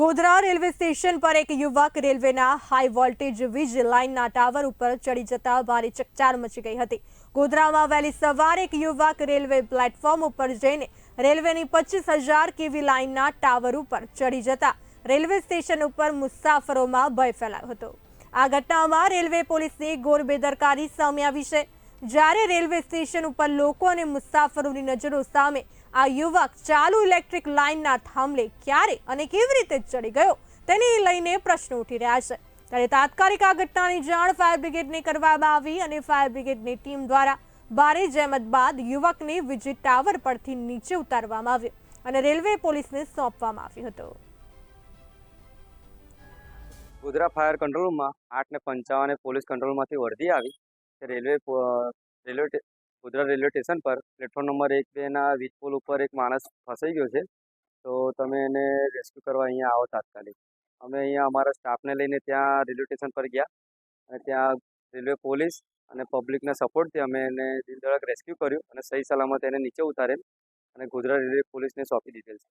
Godhra railway station પર એક યુવક રેલવેના હાઈ વોલ્ટેજ વીજ લાઇનના ટાવર ઉપર ચડી જતા ભારે ચકચાર મચી ગઈ હતી. ગોધરામાં વહેલી સવારે એક યુવક રેલવે પ્લેટફોર્મ ઉપર જઈને રેલવેની પચીસ હજાર કેવી લાઇનના ટાવર ઉપર ચડી જતા રેલવે સ્ટેશન ઉપર મુસાફરોમાં ભય ફેલાયો હતો. આ ઘટનામાં રેલવે પોલીસની ગોર બેદરકારી સામે આવી છે. જ્યારે રેલવે સ્ટેશન ઉપર લોકો અને મુસાફરોની નજરો સામે આ યુવક ચાલુ ઇલેક્ટ્રિક લાઇનના થાંભલે ક્યારે અને કેવી રીતે ચડી ગયો, તેને લઈને પ્રશ્નો ઉઠી રહ્યા છે. ત્યારે તાત્કાલિક આ ઘટનાની જાણ ફાયર બ્રિગેડને કરવામાં આવી અને ફાયર બ્રિગેડની ટીમ દ્વારા ભારે જહેમત બાદ યુવકને વીજ ટાવર પરથી નીચે ઉતારવામાં આવ્યો અને રેલવે પોલીસને સોંપવામાં આવ્યો હતો. ગોધરા ફાયર કંટ્રોલ રૂમમાં આઠ ને પંચાવને પોલીસ કંટ્રોલમાંથી વર્ધી આવી. Railway railway Godhra railway station પર પ્લેટફોર્મ નંબર એક બેના વીજ પોલ ઉપર એક માણસ ફસાઈ ગયો છે. તો તમે એને રેસ્ક્યુ કરવા અહીંયા આવો તાત્કાલિક. અમે અહીંયા અમારા સ્ટાફને લઈને ત્યાં રેલવે સ્ટેશન પર ગયા. અને ત્યાં રેલવે પોલીસ અને પબ્લિકના સપોર્ટથી અમે એને દિલ ધડક રેસ્ક્યુ કર્યું અને સહી સલામત એને નીચે ઉતારેલ અને ગોધરા રેલવે પોલીસને સોંપી દીધેલ છે.